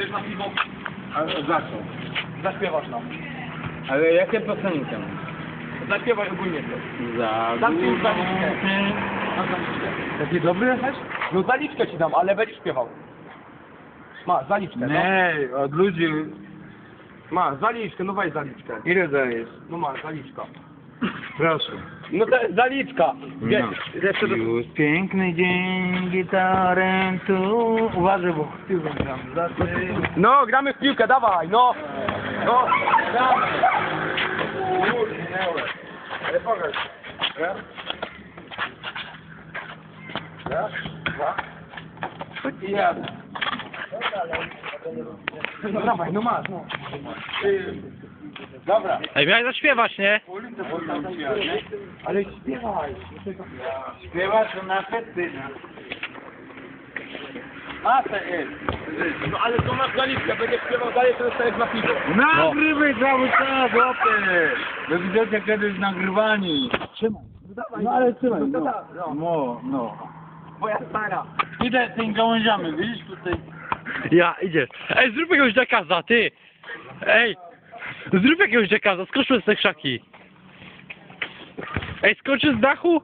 Chcesz na piwo? A za co? Zaśpiewasz nam. Ale jakie piosenki? Zaśpiewaj ogólnie to. Za ci już zaliczkę. Taki dobry jesteś? No zaliczkę ci dam, ale będziesz śpiewał. Ma, zaliczkę, no. Nie, od ludzi. Ma, zaliczkę, no weź zaliczkę. Ile dajesz? No ma, zaliczka. Proszę. No to zaliczka. Wiesz, jeszcze do... Już piękny dzień, gitarę tu. Uważaj, bo chwilę gram. No, gramy w piłkę, dawaj, no. No, gramy. Ale pokaż. Raz. Raz, dwa. I jadę. No dawaj, no masz, no. Dobra. Ej, miałeś zaśpiewać, nie? Ulicę poznam nie? Ale śpiewaj. Śpiewasz to na fetynę. A to jest. No ale to masz zaliczkę, będziesz śpiewał dalej, to dostajesz na piwo. Nagrywaj cały czas, łapy! Wy widzicie kiedyś nagrywani. Trzymaj. No ale trzymaj, No no. tak, no. No, no. Twoja stara. Idę tymi gałęziami, widzisz tutaj? Ja, idziesz. Ej, zrób jakiegoś jackaza, ty! Ej! Zrób jakiegoś jackaza, skoczmy z tej krzaki. Ej, skoczysz z dachu?